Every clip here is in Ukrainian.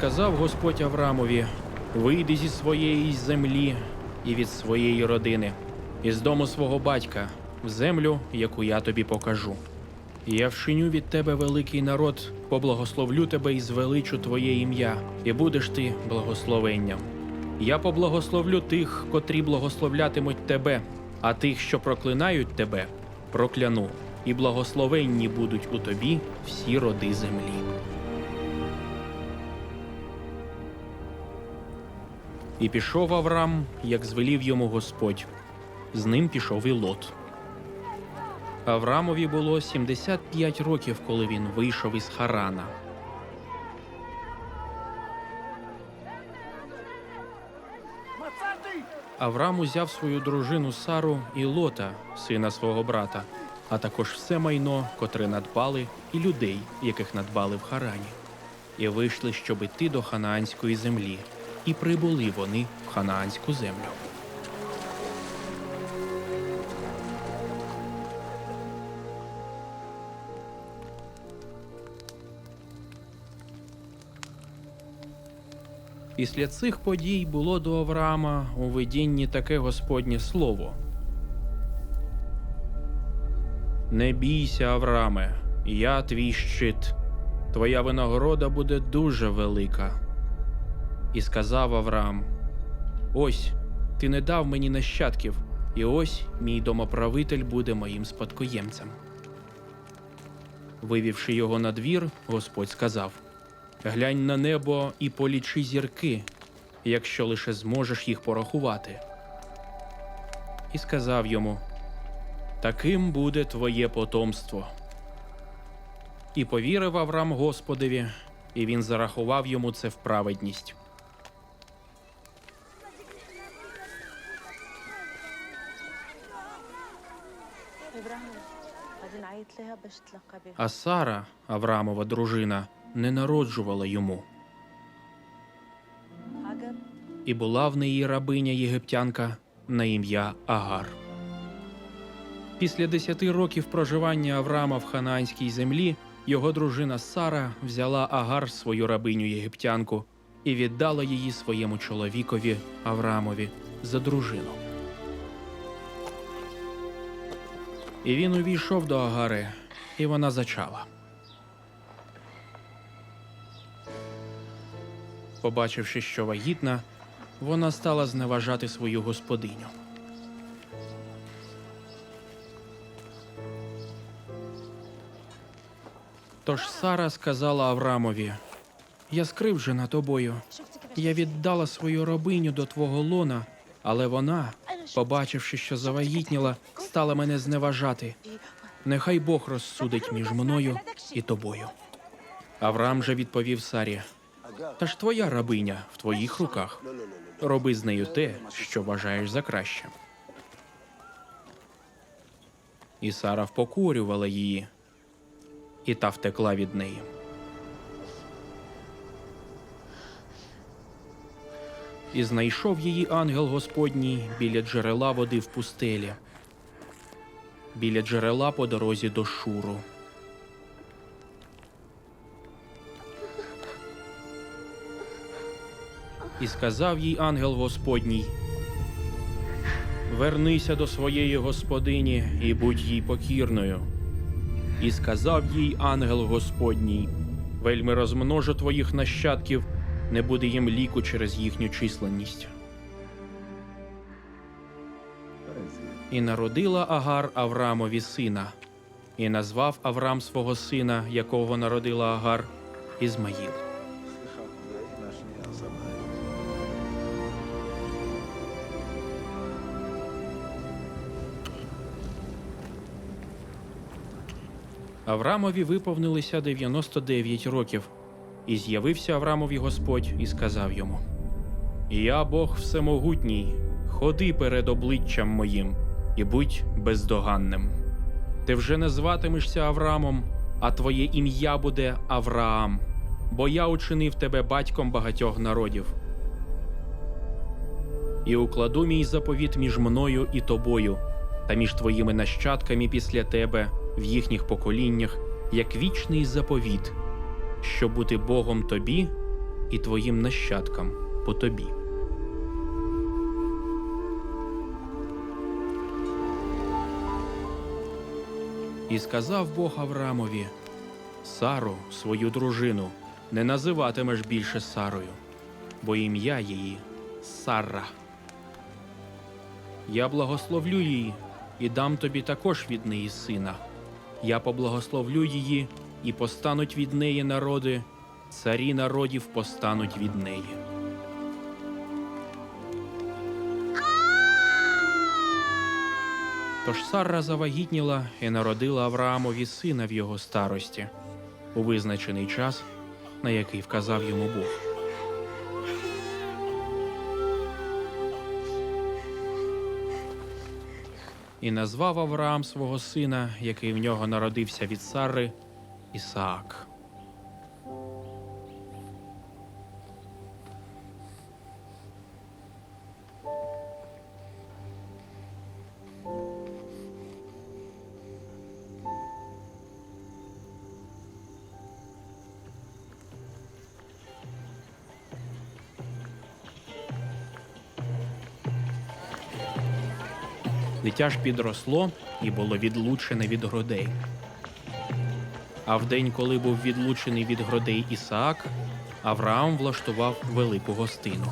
сказав Господь Авраамові: Вийди зі своєї землі і від своєї родини, із дому свого батька, в землю, яку я тобі покажу. І я вшиню від тебе великий народ, поблагословлю тебе і звеличу твоє ім'я, і будеш ти благословенням. Я поблагословлю тих, котрі благословлятимуть тебе, а тих, що проклинають тебе, прокляну, і благословенні будуть у тобі всі роди землі. І пішов Авраам, як звелів йому Господь. З ним пішов і Лот. Авраамові було 75 років, коли він вийшов із Харана. Авраам узяв свою дружину Сару і Лота, сина свого брата, а також все майно, котре надбали, і людей, яких надбали в Харані, і вийшли, щоб іти до ханаанської землі, і прибули вони в ханаанську землю. Після цих подій було до Авраама у видінні таке Господнє слово. Не бійся, Аврааме, я твій щит, твоя винагорода буде дуже велика. І сказав Авраам: Ось ти не дав мені нащадків, і ось мій домоправитель буде моїм спадкоємцем. Вивівши його на двір, Господь сказав: Глянь на небо і полічи зірки, якщо лише зможеш їх порахувати. І сказав йому: Таким буде твоє потомство. І повірив Авраам Господові, і він зарахував йому це в праведність. А Сара, Авраамова дружина, не народжувала йому. І була в неї рабиня єгиптянка на ім'я Агар. Після десяти років проживання Авраама в ханаанській землі його дружина Сара взяла Агар свою рабиню єгиптянку і віддала її своєму чоловікові Авраамові за дружину. І він увійшов до Агари, і вона зачала. Побачивши, що вагітна, вона стала зневажати свою господиню. Тож Сара сказала Аврамові: Я скривджена тобою. Я віддала свою рабиню до твого лона, але вона, побачивши, що завагітніла, стала мене зневажати. Нехай Бог розсудить між мною і тобою. Авраам же відповів Сарі: Та ж твоя рабиня в твоїх руках. Роби з нею те, що вважаєш за краще. І Сара впокорювала її, і та втекла від неї. І знайшов її ангел Господній біля джерела води в пустелі, біля джерела по дорозі до Шуру. І сказав їй ангел Господній: Вернися до своєї господині і будь їй покірною. І сказав їй ангел Господній: Вельми розмножу твоїх нащадків, не буде їм ліку через їхню численність. І народила Агар Аврамові сина, і назвав Аврам свого сина, якого народила Агар, Ізмаїл. Аврамові виповнилися 99 років, і з'явився Аврамові Господь і сказав йому: Я Бог всемогутній, ходи перед обличчям моїм і будь бездоганним. Ти вже не зватимешся Аврамом, а твоє ім'я буде Авраам, бо я учинив тебе батьком багатьох народів. І укладу мій заповіт між мною і тобою, та між твоїми нащадками після тебе в їхніх поколіннях, як вічний заповіт, щоб бути Богом тобі і твоїм нащадкам по тобі. І сказав Бог Аврамові: Сару, свою дружину, не називатимеш більше Сарою, бо ім'я її Сарра. Я благословлю її і дам тобі також від неї сина. Я поблагословлю її, і постануть від неї народи, царі народів постануть від неї. Тож Сарра завагітніла і народила Авраамові сина в його старості у визначений час, на який вказав йому Бог. І назвав Авраам свого сина, який в нього народився від Сарри, Ісаак. Дитя ж підросло і було відлучене від грудей. А в день, коли був відлучений від грудей Ісаак, Авраам влаштував велику гостину.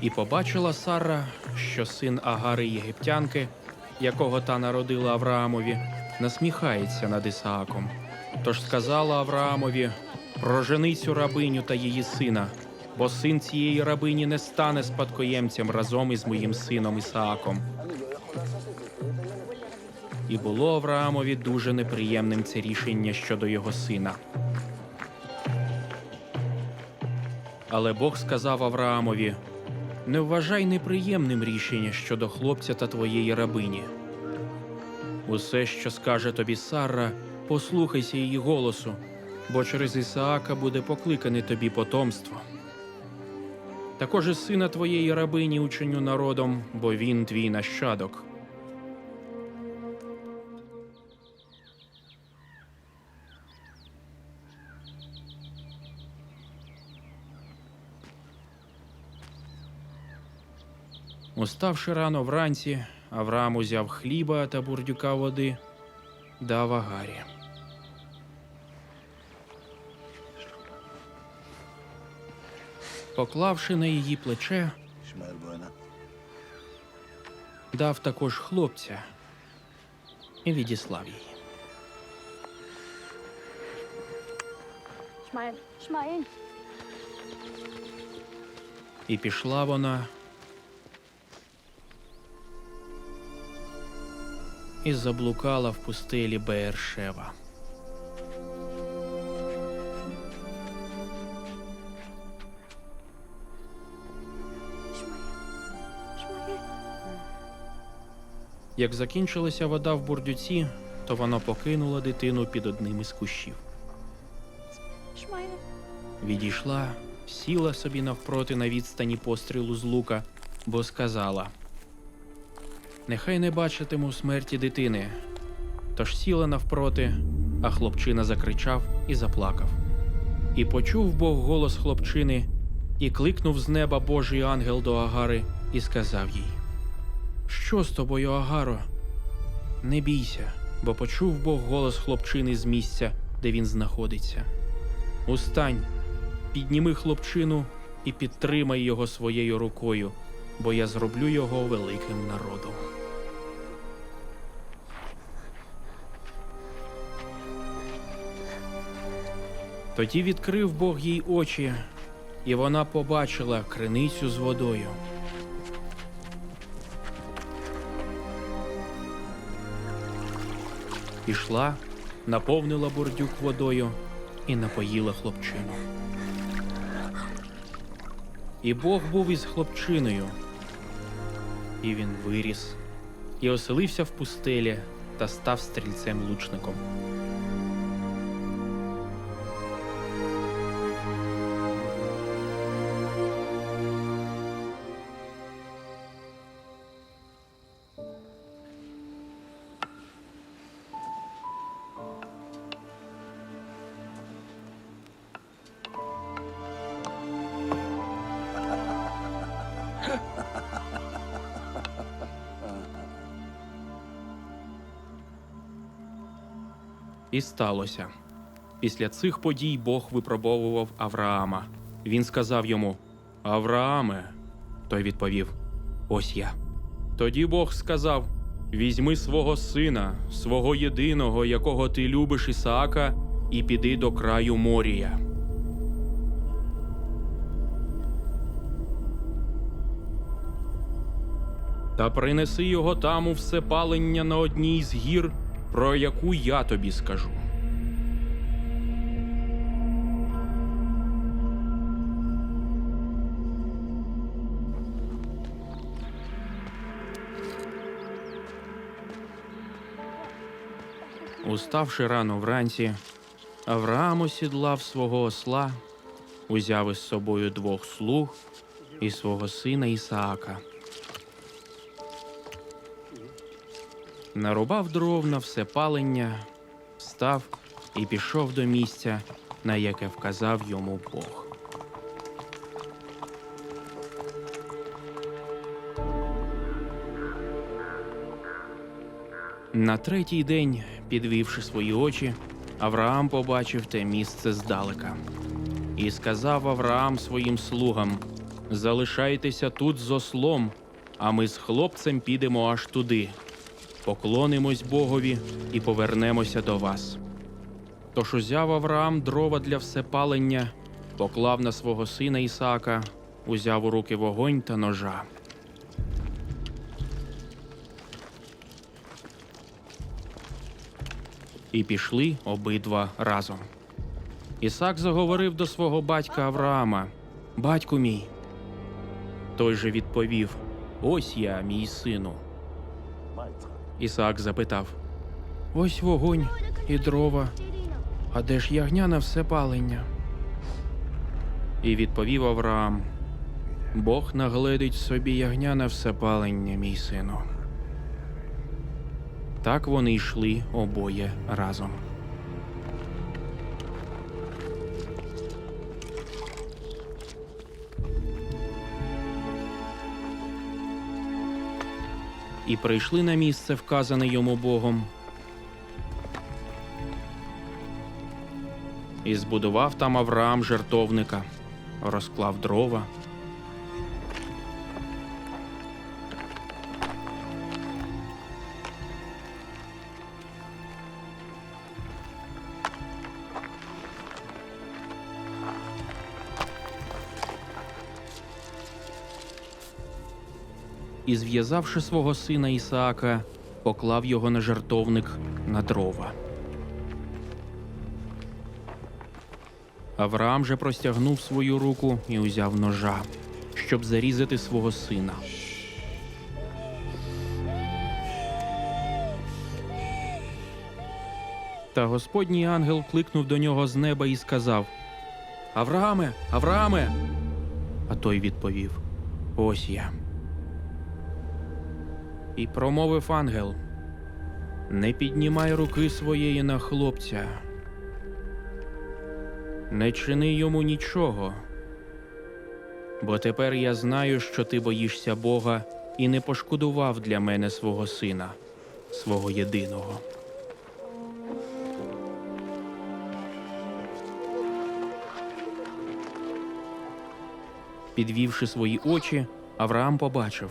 І побачила Сара, що син Агари Єгиптянки, якого та народила Авраамові, насміхається над Ісааком. Тож сказала Авраамові: прожени цю рабиню та її сина, бо син цієї рабині не стане спадкоємцем разом із моїм сином Ісааком. І було Авраамові дуже неприємним це рішення щодо його сина. Але Бог сказав Авраамові: не вважай неприємним рішення щодо хлопця та твоєї рабині. Усе, що скаже тобі Сарра, послухайся її голосу, бо через Ісаака буде покликане тобі потомство. Також і сина твоєї рабині ученю народом, бо він твій нащадок. Уставши рано вранці, Авраам узяв хліба та бурдюка води, дав Агарі. Поклавши на її плече, дав також хлопця і відіслав її. І пішла вона. І заблукала в пустелі Беершева. Як закінчилася вода в бурдюці, то вона покинула дитину під одним із кущів. Відійшла, сіла собі навпроти на відстані пострілу з лука, бо сказала: Нехай не бачитиму смерті дитини. Тож сіла навпроти, а хлопчина закричав і заплакав. І почув Бог голос хлопчини, і кликнув з неба Божий ангел до Агари і сказав їй: Що з тобою, Агаро? Не бійся, бо почув Бог голос хлопчини з місця, де він знаходиться. Устань, підніми хлопчину і підтримай його своєю рукою, бо я зроблю його великим народом. Тоді відкрив Бог їй очі, і вона побачила криницю з водою. Пішла, наповнила бурдюк водою і напоїла хлопчину. І Бог був із хлопчиною, і він виріс, і оселився в пустелі та став стрільцем лучником. Сталося. Після цих подій Бог випробовував Авраама. Він сказав йому: Аврааме. Той відповів: Ось я. Тоді Бог сказав: Візьми свого сина, свого єдиного, якого ти любиш Ісаака, і піди до краю Морія. Та принеси його там у всепалення на одній з гір, про яку я тобі скажу. Уставши рано вранці, Авраам осідлав свого осла, узяв із собою двох слуг і свого сина Ісаака. Нарубав дров на все палення, став і пішов до місця, на яке вказав йому Бог. На третій день, підвівши свої очі, Авраам побачив те місце здалека. І сказав Авраам своїм слугам: Залишайтеся тут з ослом, а ми з хлопцем підемо аж туди. Поклонимось Богові і повернемося до вас. Тож узяв Авраам дрова для всепалення, поклав на свого сина Ісаака, узяв у руки вогонь та ножа. І пішли обидва разом. Ісак заговорив до свого батька Авраама: Батьку мій. Той же відповів: Ось я, мій сину. Ісаак запитав: Ось вогонь і дрова, а де ж ягня на все палення? І відповів Авраам: Бог нагледить собі ягня на все палення, мій сину. Так вони йшли обоє разом. І прийшли на місце, вказане йому Богом. І збудував там Авраам жертовника, розклав дрова. І, зв'язавши свого сина Ісаака, поклав його на жертовник на дрова. Авраам же простягнув свою руку і узяв ножа, щоб зарізати свого сина. Та Господній ангел кликнув до нього з неба і сказав: Аврааме, Аврааме. А той відповів: Ось я. І промовив ангел: Не піднімай руки своєї на хлопця, не чини йому нічого, бо тепер я знаю, що ти боїшся Бога і не пошкодував для мене свого сина, свого єдиного. Підвівши свої очі, Авраам побачив,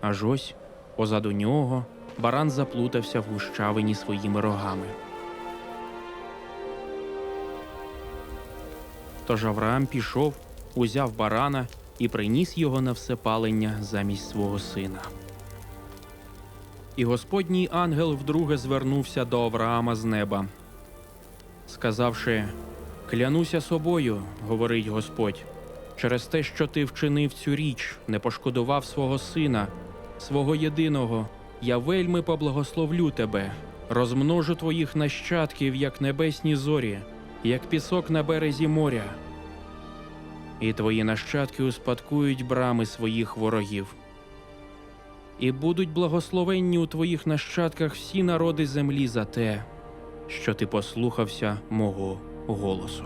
аж ось Позаду нього баран заплутався в гущавині своїми рогами. Тож Авраам пішов, узяв барана і приніс його на всепалення замість свого сина. І Господній ангел вдруге звернувся до Авраама з неба, сказавши: Клянуся собою, говорить Господь, через те, що ти вчинив цю річ, не пошкодував свого сина свого єдиного, я вельми поблагословлю тебе, розмножу твоїх нащадків, як небесні зорі, як пісок на березі моря. І твої нащадки успадкують брами своїх ворогів. І будуть благословенні у твоїх нащадках всі народи землі за те, що ти послухався мого голосу.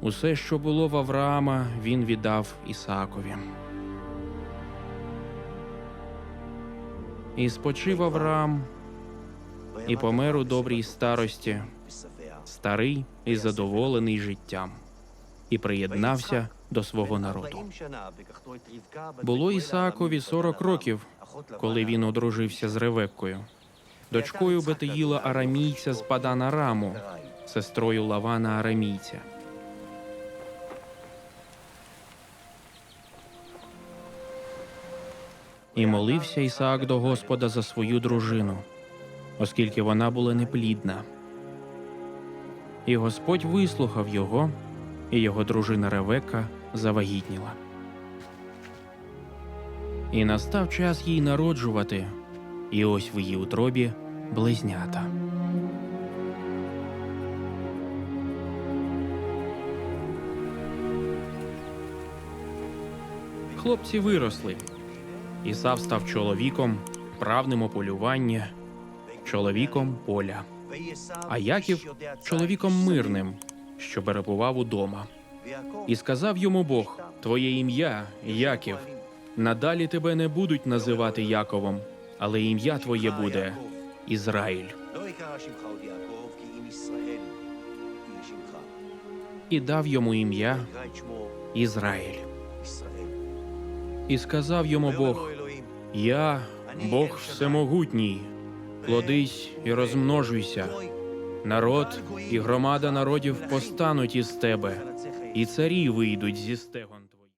Усе, що було в Авраама, він віддав Ісаакові. І спочив Авраам, і помер у добрій старості, старий і задоволений життям, і приєднався до свого народу. Було Ісаакові 40 років, коли він одружився з Ревеккою, дочкою Бетеїла Арамійця з Падана Раму, сестрою Лавана Арамійця. І молився Ісаак до Господа за свою дружину, оскільки вона була неплідна. І Господь вислухав його, і його дружина Ревека завагітніла. І настав час їй народжувати, і ось в її утробі близнята. Хлопці виросли. Ісав став чоловіком, правним у полюванні, чоловіком поля, а Яків чоловіком мирним, що перебував удома. І сказав йому Бог: Твоє ім'я, Яків, надалі тебе не будуть називати Яковом, але ім'я твоє буде Ізраїль. І дав йому ім'я Ізраїль. І сказав йому Бог: Я, Бог всемогутній, плодись і розмножуйся. Народ і громада народів постануть із тебе, і царі вийдуть зі стегон.